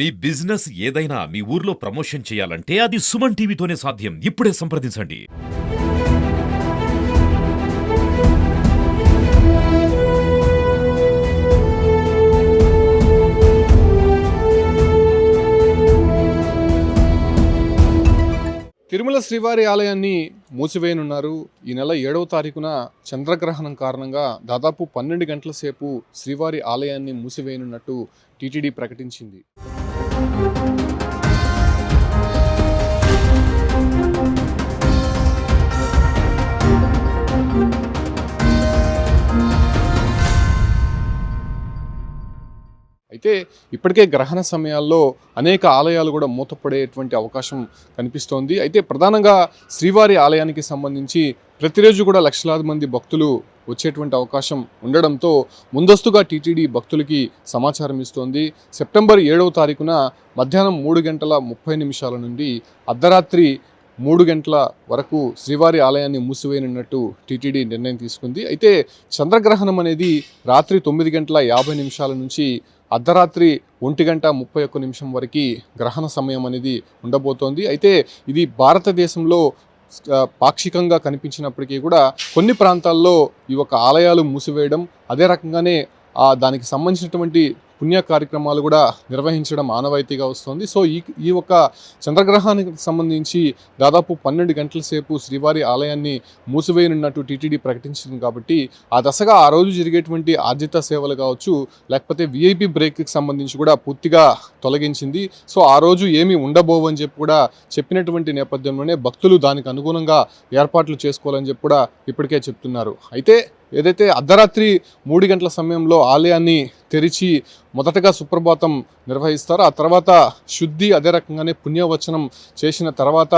మీ business ఏదైనా మీ ఊర్లో promotion చేయాలంటే అది సుమన్ టీవీతోనే సాధ్యం. ఇప్పుడే సంప్రదించండి. తిరుమల శ్రీవారి ఆలయాన్ని మూసివేయనున్నారు. ఈ నెల ఏడవ తారీఖున చంద్రగ్రహణం కారణంగా దాదాపు పన్నెండు గంటల సేపు శ్రీవారి ఆలయాన్ని మూసివేయనున్నట్టు టీటీడీ ప్రకటించింది. అయితే ఇప్పటికే గ్రహణ సమయాల్లో అనేక ఆలయాలు కూడా మూతపడేటువంటి అవకాశం కనిపిస్తోంది. అయితే ప్రధానంగా శ్రీవారి ఆలయానికి సంబంధించి ప్రతిరోజు కూడా లక్షలాది మంది భక్తులు వచ్చేటువంటి అవకాశం ఉండడంతో ముందస్తుగా టీటీడీ భక్తులకి సమాచారం ఇస్తోంది. సెప్టెంబర్ ఏడవ తారీఖున మధ్యాహ్నం మూడు గంటల ముప్పై నిమిషాల నుండి అర్ధరాత్రి మూడు గంటల వరకు శ్రీవారి ఆలయాన్ని మూసివేయనున్నట్టు టీటీడీ నిర్ణయం తీసుకుంది. అయితే చంద్రగ్రహణం అనేది రాత్రి తొమ్మిది గంటల యాభై నిమిషాల నుంచి అర్ధరాత్రి ఒంటి గంట ముప్పై ఒక్క నిమిషం వరకు గ్రహణ సమయం అనేది ఉండబోతోంది. అయితే ఇది భారతదేశంలో పాక్షికంగా కనిపించినప్పటికీ కూడా కొన్ని ప్రాంతాల్లో ఈ యొక్క ఆలయాలు మూసివేయడం అదే రకంగానే దానికి సంబంధించినటువంటి పుణ్య కార్యక్రమాలు కూడా నిర్వహించడం ఆనవాయితీగా వస్తుంది. సో ఈ ఈ ఒక్క చంద్రగ్రహానికి సంబంధించి దాదాపు పన్నెండు గంటల సేపు శ్రీవారి ఆలయాన్ని మూసివేయనున్నట్టు టీటీడీ ప్రకటించింది కాబట్టి ఆ దశగా ఆ రోజు జరిగేటువంటి ఆర్జిత సేవలు కావచ్చు లేకపోతే విఐపి బ్రేక్కి సంబంధించి కూడా పూర్తిగా తొలగించింది. సో ఆ రోజు ఏమీ ఉండబోవని చెప్పి కూడా చెప్పినటువంటి నేపథ్యంలోనే భక్తులు దానికి అనుగుణంగా ఏర్పాట్లు చేసుకోవాలని చెప్పి కూడా ఇప్పటికే చెప్తున్నారు. అయితే ఏదైతే అర్ధరాత్రి మూడు గంటల సమయంలో ఆలయాన్ని తెరిచి మొదటగా సుప్రభాతం నిర్వహిస్తారో ఆ తర్వాత శుద్ధి అదే రకంగానే పుణ్యవచనం చేసిన తర్వాత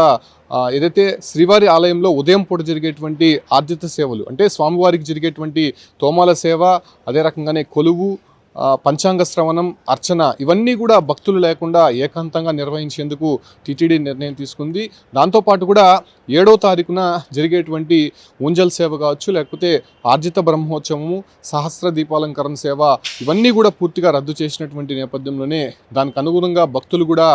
ఏదైతే శ్రీవారి ఆలయంలో ఉదయం పూట జరిగేటువంటి ఆద్యత సేవలు అంటే స్వామివారికి జరిగేటువంటి తోమాల సేవ అదే రకంగానే కొలువు పంచాంగ శ్రవణం అర్చన ఇవన్నీ కూడా భక్తులు లేకుండా ఏకాంతంగా నిర్వహించేందుకు టీటీడీ నిర్ణయం తీసుకుంది. దాంతోపాటు కూడా ఏడో తారీఖున జరిగేటువంటి ఊంజల్ సేవ కావచ్చు లేకపోతే ఆర్జిత బ్రహ్మోత్సవము సహస్ర దీపాలంకరణ సేవ ఇవన్నీ కూడా పూర్తిగా రద్దు చేసినటువంటి నేపథ్యంలోనే దానికి అనుగుణంగా భక్తులు కూడా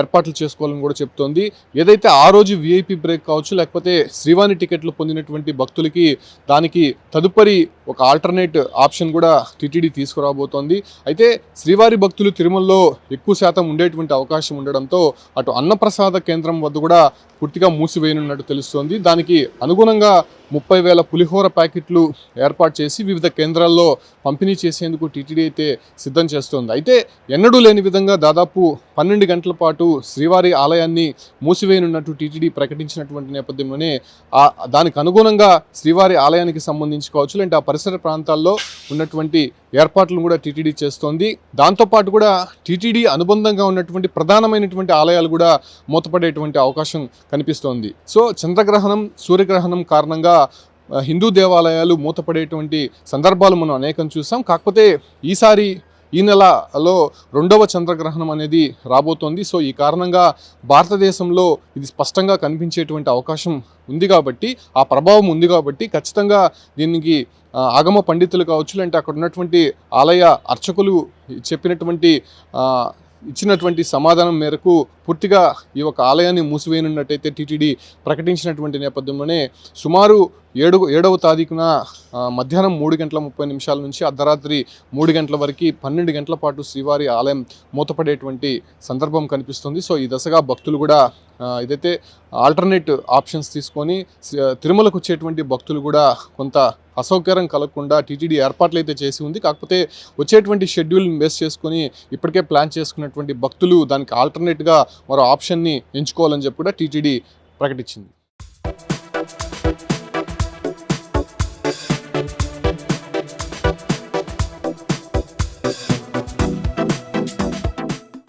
ఏర్పాట్లు చేసుకోవాలని కూడా చెప్తోంది. ఏదైతే ఆ రోజు విఐపి బ్రేక్ కావచ్చు లేకపోతే శ్రీవాణి టికెట్లు పొందినటువంటి భక్తులకి దానికి తదుపరి ఒక ఆల్టర్నేట్ ఆప్షన్ కూడా టీటీడీ తీసుకురాబోతోంది. అయితే శ్రీవారి భక్తులు తిరుమలలో ఎక్కువ శాతం ఉండేటువంటి అవకాశం ఉండడంతో అటు అన్నప్రసాద కేంద్రం వద్ద కూడా పూర్తిగా మూసివేయనున్నట్టు తెలుస్తోంది. దానికి అనుగుణంగా ముప్పై వేల పులిహోర ప్యాకెట్లు ఏర్పాటు చేసి వివిధ కేంద్రాల్లో పంపిణీ చేసేందుకు టీటీడీ అయితే సిద్ధం చేస్తోంది. అయితే ఎన్నడూ లేని విధంగా దాదాపు పన్నెండు గంటల పాటు శ్రీవారి ఆలయాన్ని మూసివేయనున్నట్టు టీటీడీ ప్రకటించినటువంటి నేపథ్యంలోనే దానికి అనుగుణంగా శ్రీవారి ఆలయానికి సంబంధించి కావచ్చు లేదంటే ఆ పరిసర ప్రాంతాల్లో ఉన్నటువంటి ఏర్పాట్లను కూడా టీటీడీ చేస్తోంది. దాంతోపాటు కూడా టీటీడీ అనుబంధంగా ఉన్నటువంటి ప్రధానమైనటువంటి ఆలయాలు కూడా మూతపడేటువంటి అవకాశం కనిపిస్తోంది. సో చంద్రగ్రహణం సూర్యగ్రహణం కారణంగా హిందూ దేవాలయాలు మూతపడేటువంటి సందర్భాలు మనం అనేకం చూసాం. కాకపోతే ఈసారి ఈ నెలలో రెండవ చంద్రగ్రహణం అనేది రాబోతోంది. సో ఈ కారణంగా భారతదేశంలో ఇది స్పష్టంగా కనిపించేటువంటి అవకాశం ఉంది కాబట్టి ఆ ప్రభావం ఉంది కాబట్టి ఖచ్చితంగా దీనికి ఆగమ పండితులు కావచ్చు లేదంటే అక్కడ ఉన్నటువంటి ఆలయ అర్చకులు చెప్పినటువంటి ఇచ్చినటువంటి సమాధానం మేరకు పూర్తిగా ఈ యొక్క ఆలయాన్ని మూసివేయనున్నట్టయితే టీటీడీ ప్రకటించినటువంటి నేపథ్యంలోనే సుమారు ఏడు ఏడవ తారీఖున మధ్యాహ్నం మూడు గంటల ముప్పై నిమిషాల నుంచి అర్ధరాత్రి మూడు గంటల వరకు పన్నెండు గంటల పాటు శ్రీవారి ఆలయం మూతపడేటువంటి సందర్భం కనిపిస్తుంది. సో ఈ దశగా భక్తులు కూడా ఇదైతే ఆల్టర్నేట్ ఆప్షన్స్ తీసుకొని తిరుమలకు వచ్చేటువంటి భక్తులు కూడా కొంత అసౌకర్యం కలగకుండా టీటీడీ ఏర్పాట్లు అయితే చేసి ఉంది. కాకపోతే వచ్చేటువంటి షెడ్యూల్ బేస్ చేసుకుని ఇప్పటికే ప్లాన్ చేసుకున్నటువంటి భక్తులు దానికి ఆల్టర్నేట్గా మరో ఆప్షన్ని ఎంచుకోవాలని చెప్పి కూడా టీటీడీ ప్రకటించింది.